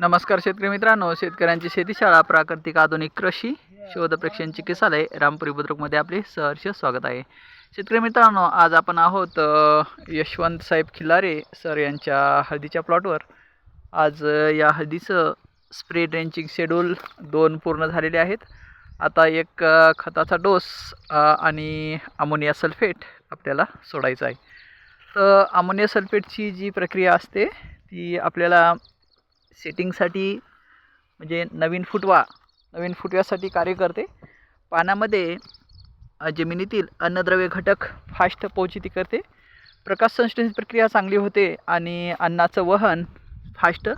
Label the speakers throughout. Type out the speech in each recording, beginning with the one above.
Speaker 1: नमस्कार शेतकरी मित्रांनो शेतकऱ्यांची शेतीशाळा प्राकृतिक आधुनिक कृषी शोध प्रेक्षण चिकित्सालय रामपुरी बुद्रुकमध्ये आपले सहर्ष स्वागत आहे. शेतकरी मित्रांनो आज आपण आहोत यशवंत साहेब खिल्लारे सर यांच्या हळदीच्या प्लॉटवर. आज या हळदीचं स्प्रे ड्रेंचिंग शेड्यूल दोन पूर्ण झालेले आहेत. आता एक खताचा डोस आणि अमोनिया सल्फेट आपल्याला सोडायचा आहे. तर अमोनिया सल्फेटची जी प्रक्रिया असते ती आपल्याला सेटिंगसाठी म्हणजे नवीन फुटवा नवीन फुटव्यासाठी कार्य करते. पानामध्ये जमिनीतील अन्नद्रव्य घटक फास्ट पोचिती करते. प्रकाश संश्लेषण प्रक्रिया चांगली होते आणि अन्नाचं वहन फास्ट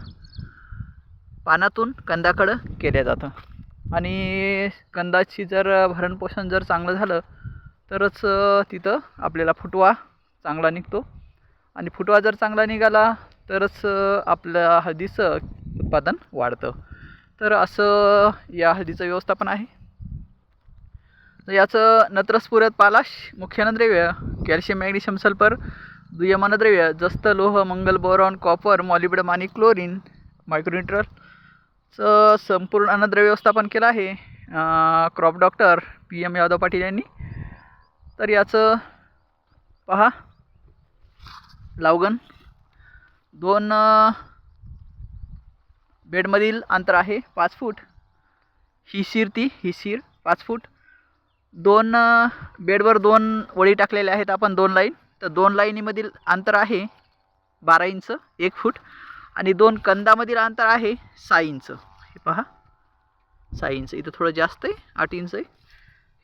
Speaker 1: पानातून कंदाकडं केलं जातं. आणि कंदाची जर भरणपोषण जर चांगलं झालं तरच तिथं आपल्याला फुटवा चांगला निघतो. आणि फुटवा जर चांगला निघाला तरच आपल्या हळदीचं उत्पादन वाढतं. तर असं या हळदीचं व्यवस्थापन आहे. तर याचं नत्रस्फुरत पालाश मुख्यनद्रव्य कॅल्शियम मॅग्नेशियम सल्फर दुय्यम जस्त लोह मंगल बोरॉन कॉपर मॉलिब्डम आणि क्लोरीन मायक्रोन्युट्रलचं संपूर्ण अन्नद्रव्य व्यवस्थापन केलं आहे. Crop doctor P M Yadav Patil यांनी. तर याचं पहा लावगन दोन बेडमधील अंतर आहे पाच फूट. ही शिर ती ही शिर पाच फूट. दोन बेडवर दोन वळी टाकलेल्या आहेत आपण दोन लाईन. तर दोन लाईनीमधील अंतर आहे बारा इंच एक फूट. आणि दोन कंदामधील अंतर आहे सहा इंच. हे पहा. सहा इंच. इथं थोडं जास्त आहे आठ इंच आहे.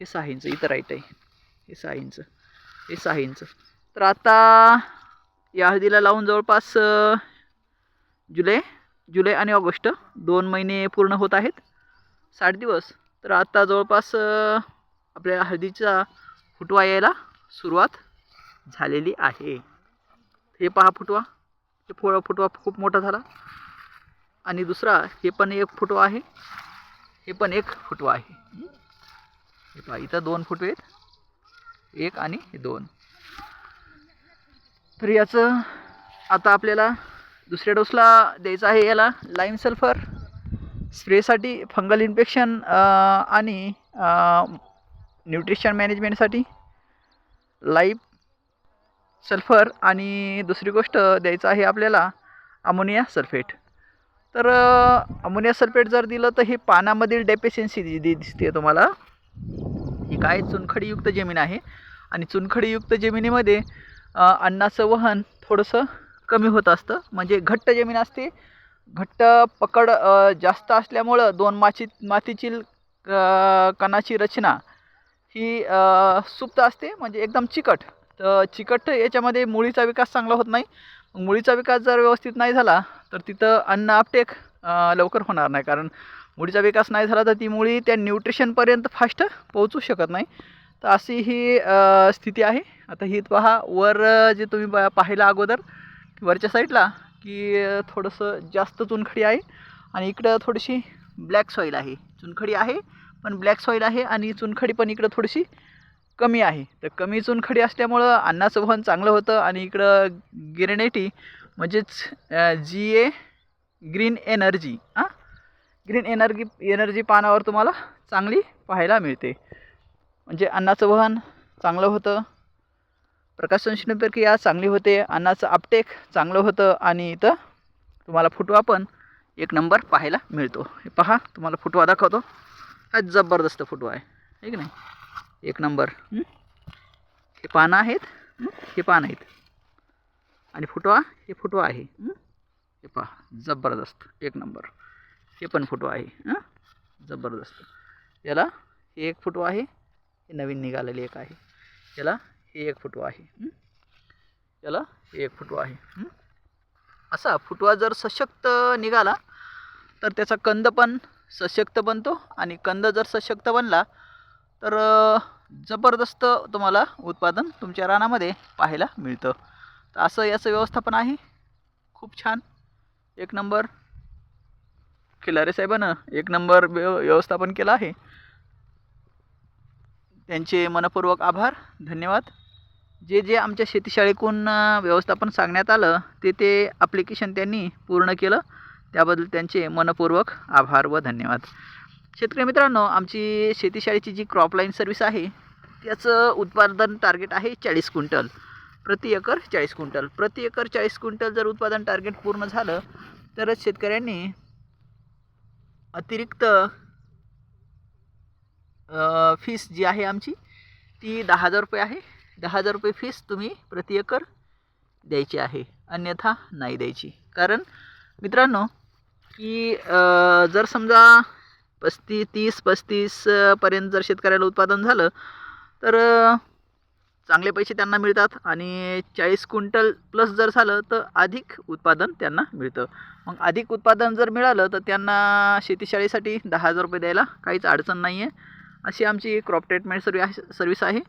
Speaker 1: हे सहा इंच. इथं राईट आहे. हे सहा इंच. हे सहा इंच. तर आता या हळदीला लावून जवळपास जुलै जुलै आणि ऑगस्ट दोन महिने पूर्ण होत आहेत. साठ दिवस. तर आत्ता जवळपास आपल्या हळदीचा फुटवा यायला सुरुवात झालेली आहे. हे पहा फुटवा. हे फो फुटवा खूप मोठा झाला. आणि दुसरा हे पण एक फुटवा आहे. हे पण एक फुटवा आहे. हे पहा इथं दोन फुटवे आहेत. एक आणि दोन. तर याचं आता आपल्याला दुसऱ्या डोसला द्यायचं आहे याला लाईम सल्फर. स्प्रेसाठी फंगल इन्फेक्शन आणि न्यूट्रिशन मॅनेजमेंटसाठी लाईफ सल्फर आणि दुसरी गोष्ट द्यायचं आहे आपल्याला अमोनिया सल्फेट. तर अमोनिया सल्फेट जर दिलं तर हे पानामधील डेफिशियन्सी दि दि- दिसते तुम्हाला. ही काय? चुनखडीयुक्त जमीन आहे. आणि चुनखडीयुक्त जमिनीमध्ये अन्नाचं वहन थोडंसं कमी होत असतं. म्हणजे घट्ट जमीन असते. घट्ट पकड जास्त असल्यामुळं दोन माची मातीची कणाची रचना ही सुप्त असते. म्हणजे एकदम चिकट. तर चिकट याच्यामध्ये मुळीचा विकास चांगला होत नाही. मुळीचा विकास जर व्यवस्थित नाही झाला तर तिथं अन्न आपटेक लवकर होणार नाही. कारण मुळीचा विकास नाही झाला तर ती मुळी त्या न्यूट्रिशनपर्यंत फास्ट पोहोचू शकत नाही. तर अशी ही स्थिती आहे. आता ही पहा वर जे तुम्ही ब- पाहिलं अगोदर वरच्या साईडला की थोडंसं जास्त चुनखडी आहे आणि इकडं थोडीशी ब्लॅक सॉईल आहे. चुनखडी आहे पण ब्लॅक सॉईल आहे आणि चुनखडी पण इकडं थोडीशी कमी आहे. तर कमी चुनखडी असल्यामुळं अन्नाचं वहन चांगलं होतं आणि इकडं गिरेनेटी म्हणजेच जी ए ग्रीन एनर्जी हां? ग्रीन एनर्जी एनर्जी पानावर तुम्हाला चांगली पाहायला मिळते. म्हणजे अन्नाचं वहन चांगलं होतं. प्रकाश संश्लेषण प्रक्रिया चांगली होते. अन्नाचं आपटेक चांगलं होतं आणि इथं तुम्हाला फुटवा पण एक नंबर पाहायला मिळतो. हे पहा तुम्हाला फुटवा दाखवतो. हा जबरदस्त फुटवा आहे. आहे की नाही? एक नंबर हं? पानं आहेत. हं? पानं आहेत. आणि फुटवा हे फुटवा आहे. हं? पहा जबरदस्त. एक नंबर हे पण फुटवा आहे? जबरदस्त. याला हे एक फुटवा आहे. हे नवीन निघालेली एक आहे. याला हे एक फुटवा आहे. याला हे एक फुटवा आहे. असा फुटवा जर सशक्त निघाला तर त्याचा कंद पण सशक्त बनतो आणि कंद जर सशक्त बनला तर जबरदस्त तुम्हाला उत्पादन तुमच्या रानामध्ये पाहायला मिळतं. तर असं याचं व्यवस्थापन आहे. खूप छान. एक नंबर खिलारे साहेबानं एक नंबर व्य व्यवस्थापन केलं आहे. त्यांचे मनपूर्वक आभार धन्यवाद. जे जे आमच्या शेतीशाळेकडून व्यवस्थापन सांगण्यात आलं ते ते ॲप्लिकेशन त्यांनी पूर्ण केलं. त्याबद्दल त्यांचे मनपूर्वक आभार व धन्यवाद. शेतकरी मित्रांनो आमची शेतीशाळेची जी क्रॉपलाईन सर्व्हिस आहे त्याचं उत्पादन टार्गेट आहे चाळीस क्विंटल. प्रति एकर चाळीस क्विंटल. प्रति एकर चाळीस क्विंटल जर उत्पादन टार्गेट पूर्ण झालं तरच शेतकऱ्यांनी अतिरिक्त फीस जी आहे आमची ती दहा हजार रुपये आहे. दहा हजार रुपये फीस तुम्ही प्रति एकर द्यायची आहे. अन्यथा नाही द्यायची. कारण मित्रांनो की जर समजा पस्ती तीस पस्तीसपर्यंत जर शेतकऱ्याला उत्पादन झालं तर चांगले पैसे त्यांना मिळतात आणि चाळीस क्विंटल प्लस जर झालं तर अधिक उत्पादन त्यांना मिळतं. मग अधिक उत्पादन जर मिळालं तर त्यांना शेतीशाळेसाठी दहा हजार रुपये द्यायला काहीच अडचण नाही आहे अशी आमची क्रॉप ट्रीटमेंट सर्वि सर्विस आहे.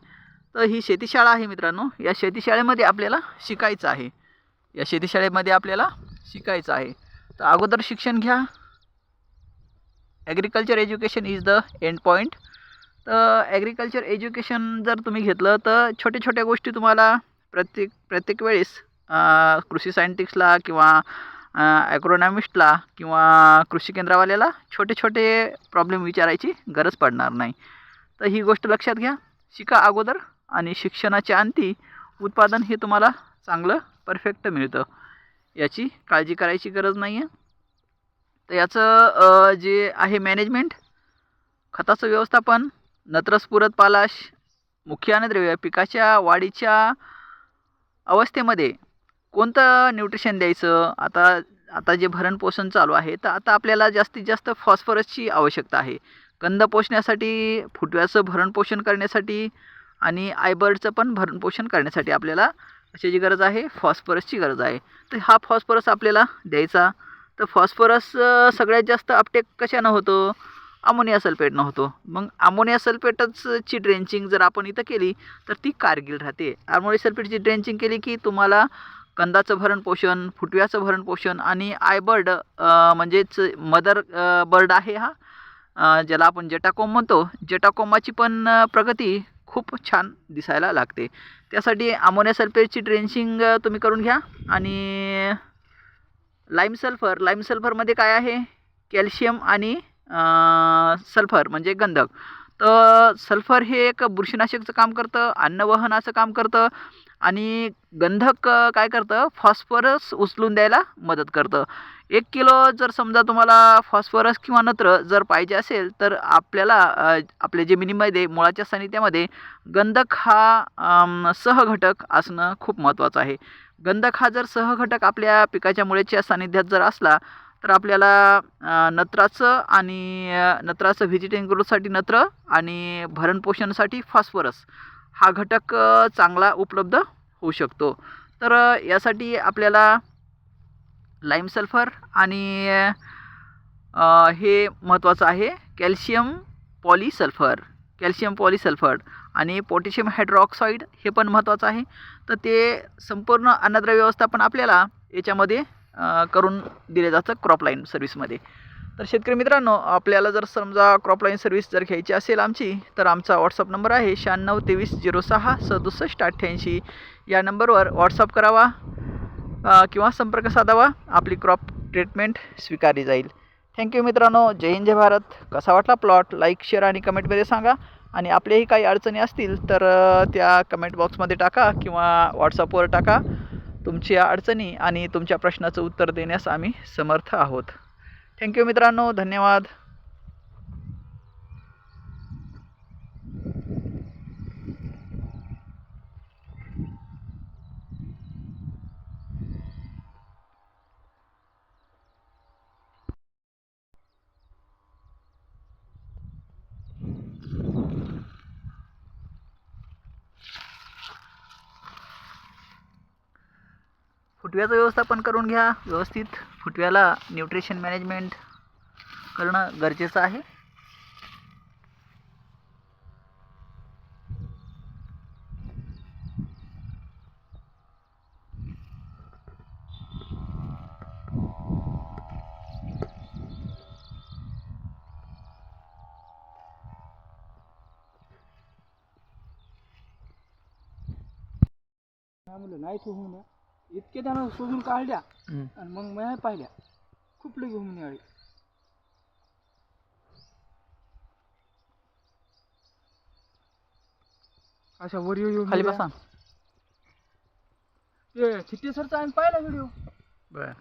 Speaker 1: तर ही शेतीशाळा आहे मित्रांनो. या शेतीशाळेमध्ये आपल्याला शिकायचं आहे. या शेतीशाळेमध्ये आपल्याला शिकायचं आहे. तर अगोदर शिक्षण घ्या. Agriculture education is the end point तर ॲग्रिकल्चर एज्युकेशन जर तुम्ही घेतलं तर छोट्या छोट्या गोष्टी तुम्हाला प्रत्येक प्रत्येक वेळेस कृषी सायंटिस्टला किंवा ॲग्रोनॉमिस्टला किंवा कृषी केंद्रावाल्याला छोटे छोटे प्रॉब्लेम विचारायची गरज पडणार नाही. तर ही गोष्ट लक्षात घ्या. शिका अगोदर आणि शिक्षणाच्या अंती उत्पादन हे तुम्हाला चांगलं परफेक्ट मिळतं. याची काळजी करायची गरज नाही आहे तर याचं जे आहे मॅनेजमेंट खताचं व्यवस्थापन नत्रस्फुरत पालाश मुख्य अन्नद्रव्य पिकाच्या वाढीच्या अवस्थेमध्ये कोणतं न्यूट्रिशन द्यायचं? आता आता जे भरण पोषण चालू आहे तर आता आपल्याला जास्तीत जास्त फॉस्फरसची आवश्यकता आहे. कंद पोषण्यासाठी फुटव्याचं भरण पोषण करण्यासाठी आणि आयबर्डचं पण भरण पोषण करण्यासाठी आपल्याला कशाची गरज आहे फॉस्फरसची गरज आहे. तर हा फॉस्फरस आपल्याला द्यायचा. तर फॉस्फरस सगळ्यात जास्त अपटेक कशानं होतो? अमोनिया सल्फेटनं होतो. मग अमोनिया सल्फेटचची ड्रेंचिंग जर आपण इथं केली तर ती कारगिल राहते. अमोनिया सल्फेटची ड्रेंचिंग केली की तुम्हाला कंदाचं भरण पोषण फुटव्याचं भरण पोषण आणि आयबर्ड म्हणजेच मदर बर्ड आहे हा. ज्याला आपण जेटाकोम म्हणतो. जेटाकोमाची पण प्रगती खूप छान दिसायला लागते. त्यासाठी अमोनिया सल्फेटची ड्रेंचिंग तुम्ही करून घ्या. आणि लाईम सल्फर लाईम सल्फरमध्ये काय आहे? कॅल्शियम आणि सल्फर म्हणजे गंधक. तर सल्फर हे एक बुरशीनाशकचं काम करतं अन्नवहनाचं काम करतं. आणि गंधक काय करतं? फॉस्फरस उचलून द्यायला मदत करतं. एक किलो जर समजा तुम्हाला फॉस्फरस किंवा नत्र जर पाहिजे असेल तर आपल्याला आपल्या जमिनीमध्ये मुळाच्या सानिध्यामध्ये गंधक हा सहघटक असणं खूप महत्त्वाचं आहे. गंधक हा जर सहघटक आपल्या पिकाच्या मुळेच्या सानिध्यात जर असला तर आपल्याला नत्राचं आणि नत्राचं व्हिजिटिंग ग्रोथसाठी नत्र आणि भरणपोषणासाठी फॉस्फरस. हा घटक चांगला उपलब्ध होऊ शकतो. तर यासाठी आपल्याला लाईम सल्फर आणि हे महत्त्वाचं आहे. कॅल्शियम पॉलिसल्फर कॅल्शियम पॉलिसल्फर आणि पोटॅशियम हायड्रॉक्साईड हे पण महत्त्वाचं आहे. तर ते संपूर्ण अन्नद्रव्य व्यवस्थापन आपल्याला याच्यामध्ये करून दिले जातं क्रॉपलाईन सर्व्हिसमध्ये तर शेतकरी मित्रांनो आपल्याला जर समजा क्रॉपलाईन सर्व्हिस जर घ्यायची असेल आमची तर आमचा व्हॉट्सअप नंबर आहे शहाण्णव तेवीस झिरो सहा सदुसष्ट अठ्ठ्याऐंशी. या नंबरवर व्हॉट्सअप करावा किंवा संपर्क साधावा. आपली क्रॉप ट्रीटमेंट स्वीकारली जाईल. थँक्यू मित्रांनो. जय हिंद जय भारत. कसा वाटला प्लॉट लाईक शेअर आणि कमेंटमध्ये सांगा. आणि आपल्याही काही अडचणी असतील तर त्या कमेंट बॉक्समध्ये टाका किंवा व्हॉट्सअपवर टाका. तुमच्या अडचणी आणि तुमच्या प्रश्नाचं उत्तर देण्यास आम्ही समर्थ आहोत. थँक्यू मित्रांनो. धन्यवाद. फुटव्याचं व्यवस्थापन करून घ्या व्यवस्थित. फुटव्याला न्यूट्रिशन मॅनेजमेंट करणं गरजेचं आहे.
Speaker 2: नाही सोडून इतके त्यानं शोधून काढल्या आणि मग मी पाहिल्या. खूप लगे होऊन निघाली अशा वर येऊ येऊ
Speaker 1: खाली. बसा.
Speaker 2: ते चिट्टे सरचा आम्ही पाहिला व्हिडिओ
Speaker 1: बर.